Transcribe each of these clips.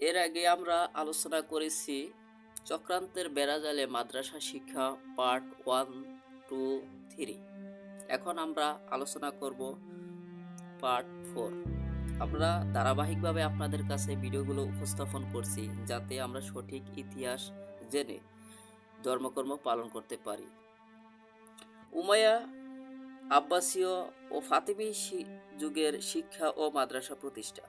এর আগে আমরা আলোচনা করেছি চক্রান্তের বেড়াজালে মাদ্রাসা শিক্ষা পার্ট ওয়ান, টু, থ্রি। এখন আমরা আলোচনা করব পার্ট ফোর। আমরা ধারাবাহিকভাবে আপনাদের কাছে ভিডিওগুলো উপস্থাপন করছি যাতে আমরা সঠিক ইতিহাস জেনে ধর্মকর্ম পালন করতে পারি। উমায়া আব্বাসীয় ও ফাতিমি যুগের শিক্ষা ও মাদ্রাসা প্রতিষ্ঠা।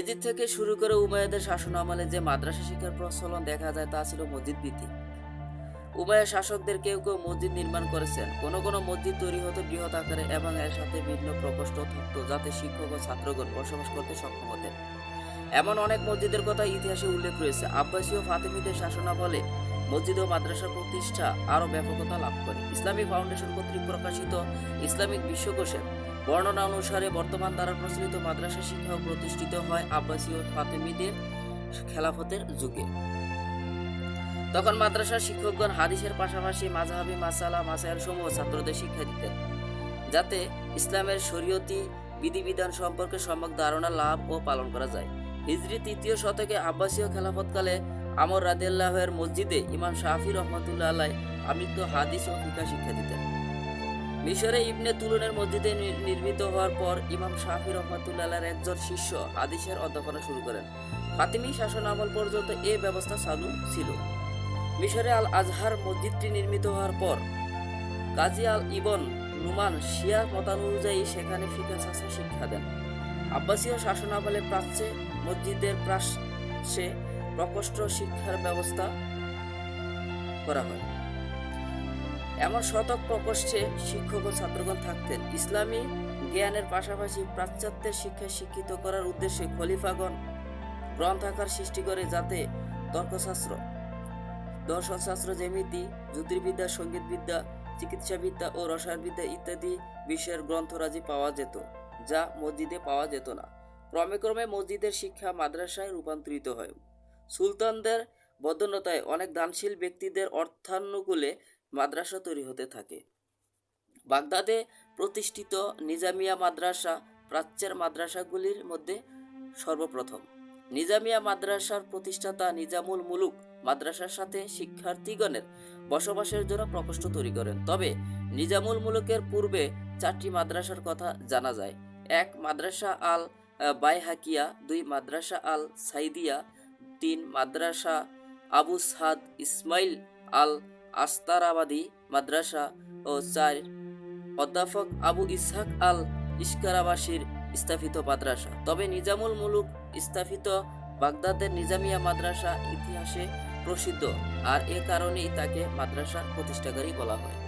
এদিক থেকে শুরু করে উমায়াদের শাসন আমলে যে মাদ্রাসা শিক্ষার প্রচলন দেখা যায় তা ছিল মসজিদ ভিত্তিক। উমায়া শাসকদের কেউ কেউ মসজিদ নির্মাণ করেছেন। কোন কোনো মসজিদ তৈরি হতো বৃহৎ আকারে এবং এর সাথে ভিন্ন প্রকোষ্ঠ থাকতো যাতে শিক্ষক ও ছাত্রগণ বসবাস করতে সক্ষম হতেন। এমন অনেক মসজিদের কথা ইতিহাসে উল্লেখ রয়েছে। আব্বাসী ও ফাতিমিদের শাসনামলে মসজিদ ও মাদ্রাসা প্রতিষ্ঠা আরও ব্যাপকতা লাভ করে। ইসলামী ফাউন্ডেশন কর্তৃক প্রকাশিত ইসলামিক বিশ্বকোষের বর্ণনা অনুসারে বর্তমান দ্বারা প্রচলিত মাদ্রাসা শিক্ষা প্রতিষ্ঠিত হয় আব্বাসী ও ফাতেমিদের খেলাফতের যুগে। তখন মাদ্রাসার শিক্ষকগণ হাদিসের পাশাপাশি মাঝহাবি মাসালা মাসাইল সমূহ ছাত্রদের শিক্ষা দিতেন, যাতে ইসলামের শরীয়তি বিধিবিধান সম্পর্কে সম্যক ধারণা লাভ ও পালন করা যায়। হিজরি তৃতীয় শতকে আব্বাসীয় খেলাফতকালে আমর রাদিয়াল্লাহের মসজিদে ইমাম শাহি রহমতুল্লাহ আলাই আমৃত্য হাদিস ও ফিকা শিক্ষা দিতেন। মিশরে ইবনে তুলনের মসজিদে নির্মিত হওয়ার পর ইমাম শাহি রহমাতুল্লাহ একজন শিষ্য হাদিসের অধ্যাপনা শুরু করেন। ফাতিমি শাসন আমল পর্যন্ত এ ব্যবস্থা চালু ছিল। মিশরে আল আজহার মসজিদটি নির্মিত হওয়ার পর কাজী আল ইবন নুমান শিয়া মতানুযায়ী সেখানে ফিকা শাস্ত্র শিক্ষা দেন। আব্বাসীয় শাসন আমলে প্রাচ্যে মসজিদের প্রাচ্যে প্রকোষ্ঠ শিক্ষার ব্যবস্থা করা হয়। এমন শতক প্রকোষ্ঠে শিক্ষক ও ছাত্রগণ থাকতেন। ইসলামী জ্ঞানের পাশাপাশি পাশ্চাত্যের শিক্ষায় শিক্ষিত করার উদ্দেশ্যে খলিফাগণ গ্রন্থাকার সৃষ্টি করে যাতে তর্কশাস্ত্র, দর্শনশাস্ত্র জ্যামিতি, জ্যোতির্বিদ্যা, সঙ্গীতবিদ্যা, চিকিৎসাবিদ্যা ও রসায়নবিদ্যা ইত্যাদি বিষয়ের গ্রন্থরাজি পাওয়া যেত, যা মসজিদে পাওয়া যেত না। ক্রমে ক্রমে মসজিদের শিক্ষা মাদ্রাসায় রূপান্তরিত হয়। সুলতানদের বদনতায় অনেক দানশীল ব্যক্তিদের অর্থানুকূলে মাদ্রাসা তৈরি হতে থাকে। বাগদাদে প্রতিষ্ঠিত নিজামিয়া মাদ্রাসা প্রাচ্যের মাদ্রাসাগুলির মধ্যে সর্বপ্রথম। নিজামিয়া মাদ্রাসার প্রতিষ্ঠাতা নিজামুল মুলুক মাদ্রাসার সাথে শিক্ষার্থীগণের বসবাসের জন্য প্রকোষ্ঠ তৈরি করেন। তবে নিজামুল মুলুকের পূর্বে চারটি মাদ্রাসার কথা জানা যায়। এক মাদ্রাসা আল বাইহাকিয়া দুই মাদ্রাসা আল সাইদিয়া তিন মাদ্রাসা, আবু সাদ ইসমাইল আল আস্তারাবাদী মাদ্রাসা ও চার অধ্যাপক আবু ইসহাক আল ইস্কারাবাসীর স্থাপিত মাদ্রাসা। তবে নিজামুল মুলুক স্থাপিত বাগদাদের নিজামিয়া মাদ্রাসা ইতিহাসে প্রসিদ্ধ, আর এ কারণেই তাকে মাদ্রাসা প্রতিষ্ঠাকারী বলা হয়।